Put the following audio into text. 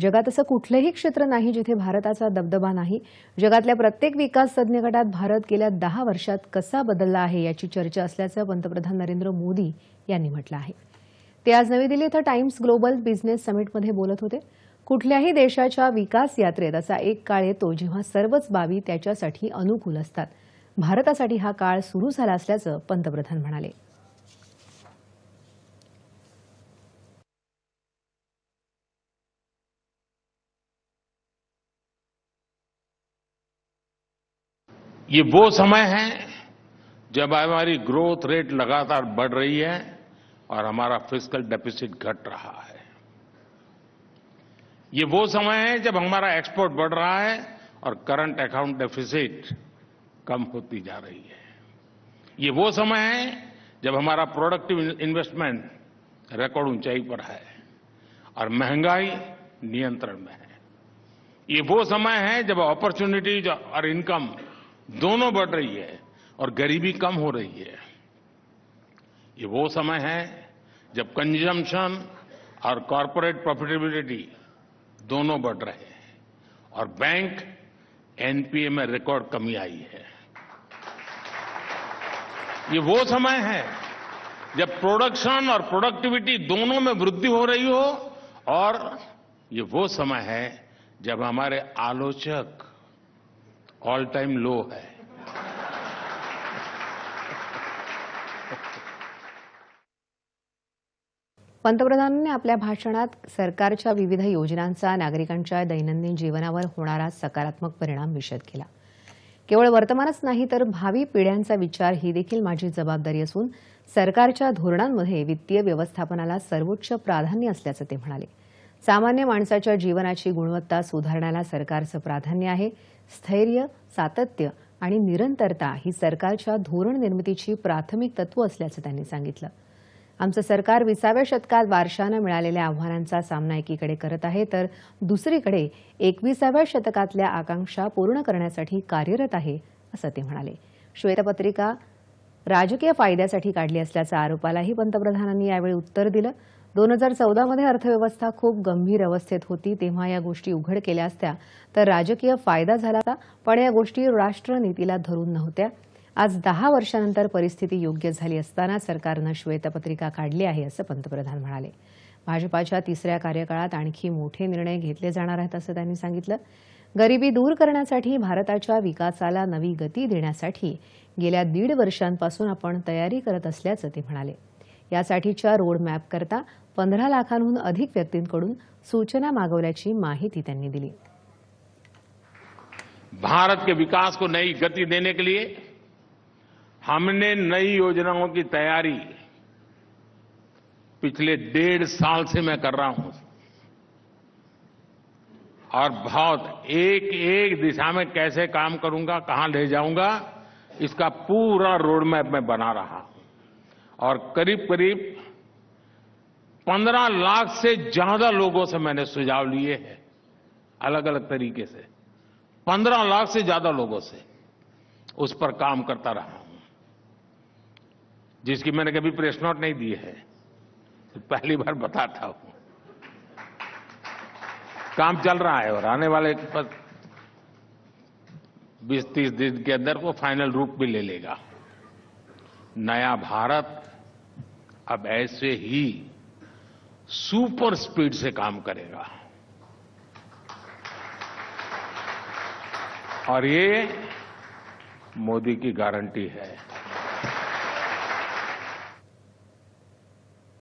जगात असं कुठलंही क्षेत्र नाही जिथे भारताचा दबदबा नाही. जगातल्या प्रत्येक विकास तज्ज्ञ गटात भारत गेल्या दहा वर्षात कसा बदलला आहे याची चर्चा असल्याचं पंतप्रधान नरेंद्र मोदी यांनी म्हटलं आहे. ते आज नवी दिल्ली इथं टाइम्स ग्लोबल बिझनेस समिटमध्ये बोलत होते. कुठल्याही देशाच्या विकास यात्रेत असा एक काळ येतो जेव्हा सर्वच बाबी त्याच्यासाठी अनुकूल असतात. भारतासाठी हा काळ सुरू झाला असल्याचं पंतप्रधान म्हणाले. ये वो समय है जब हमारी ग्रोथ रेट लगातार बढ़ रही है और हमारा फ़िज़िकल डेफिसिट घट रहा है। ये वो समय है जब हमारा एक्सपोर्ट बढ़ रहा है और करंट अकाउंट डेफिसिट कम होती जा रही है। ये वो समय है जब हमारा प्रोडक्टिव इन्वेस्टमेंट रिकॉर्ड ऊंचाई पर है और महँगाई नियंत्रण में है। ये वो समय है जब अपॉर्चुनिटीज़ और इनकम दोनों बढ़ रही है और गरीबी कम हो रही है। ये वो समय है जब कंजम्पशन और कॉरपोरेट प्रॉफिटेबिलिटी दोनों बढ़ रहे हैं और बैंक एनपीए में रिकॉर्ड कमी आई है। ये वो समय है जब प्रोडक्शन और प्रोडक्टिविटी दोनों में वृद्धि हो रही हो और ये वो समय है जब हमारे आलोचक ऑल टाइम लो है। पंतप्रधानांनी आपल्या भाषणात सरकारच्या विविध योजनांचा नागरिकांच्या दैनंदिन जीवनावर होणारा सकारात्मक परिणाम विशद केला. केवळ वर्तमानच नाही तर भावी पिढ्यांचा विचार ही देखील माझी जबाबदारी असून सरकारच्या धोरणांमध्ये वित्तीय व्यवस्थापनाला सर्वोच्च प्राधान्य असल्याचं ते म्हणाले. सामान्य माणसाच्या जीवनाची गुणवत्ता सुधारण्याला सरकारचं प्राधान्य आहे. स्थैर्य सातत्य आणि निरंतरता ही सरकारच्या धोरण निर्मितीची प्राथमिक तत्व असल्याचं त्यांनी सांगितलं. आमचं सरकार विसाव्या शतकात वारशानं मिळालेल्या आव्हानांचा सामना एकीकडे करत आहे तर दुसरीकडे एकविसाव्या शतकातल्या आकांक्षा पूर्ण करण्यासाठी कार्यरत आहे असं ते म्हणाले. श्वेतपत्रिका राजकीय फायद्यासाठी काढली असल्याच्या आरोपालाही पंतप्रधानांनी यावेळी उत्तर दिलं. दोन हजार चौदामध्ये अर्थव्यवस्था खूप गंभीर अवस्थेत होती. तेव्हा या गोष्टी उघड केल्या असत्या. तर राजकीय फायदा झाला असता पण या गोष्टी राष्ट्रनीतीला धरून नव्हत्या. आज दहा वर्षानंतर परिस्थिती योग्य झाली असताना सरकारनं श्वेतपत्रिका काढली आहे असं पंतप्रधान म्हणाले. भाजपाच्या तिसऱ्या कार्यकाळात आणखी मोठे निर्णय घेतले जाणार आहेत असं त्यांनी सांगितलं. गरिबी दूर करण्यासाठी भारताच्या विकासाला नवी गती देण्यासाठी गेल्या दीड वर्षांपासून आपण तयारी करत असल्याचं ते म्हणाले. यासाठीच्या रोडमॅपकरता पंधरा लाखांहून अधिक व्यक्तींकडून सूचना मागवल्याची माहिती त्यांनी दिली. भारत के विकास को नई गति देने के लिए हमने नई योजनाओं की तैयारी पिछले डेढ़ साल से मैं कर रहा हूँ। और बहुत एक एक दिशा में कैसे काम करूँगा, कहाँ ले जाऊँगा, इसका पूरा रोडमैप मैं बना रहा हूँ। और करीब करीब पंद्रह लाख से ज़्यादा लोगों से मैंने सुझाव लिए हैं अलग अलग तरीके से। पंद्रह लाख से ज़्यादा लोगों से उस पर काम करता रहा हूँ। जिसकी मैंने कभी प्रेस नोट नहीं दी है। तो पहली बार बताता हूँ। काम चल रहा है और आने वाले बीस तीस दिन के अंदर वो फाइनल रूप भी ले लेगा। नया भारत अब ऐसे ही सुपर स्पीड से काम करेगा। और ये मोदी की गारंटी है।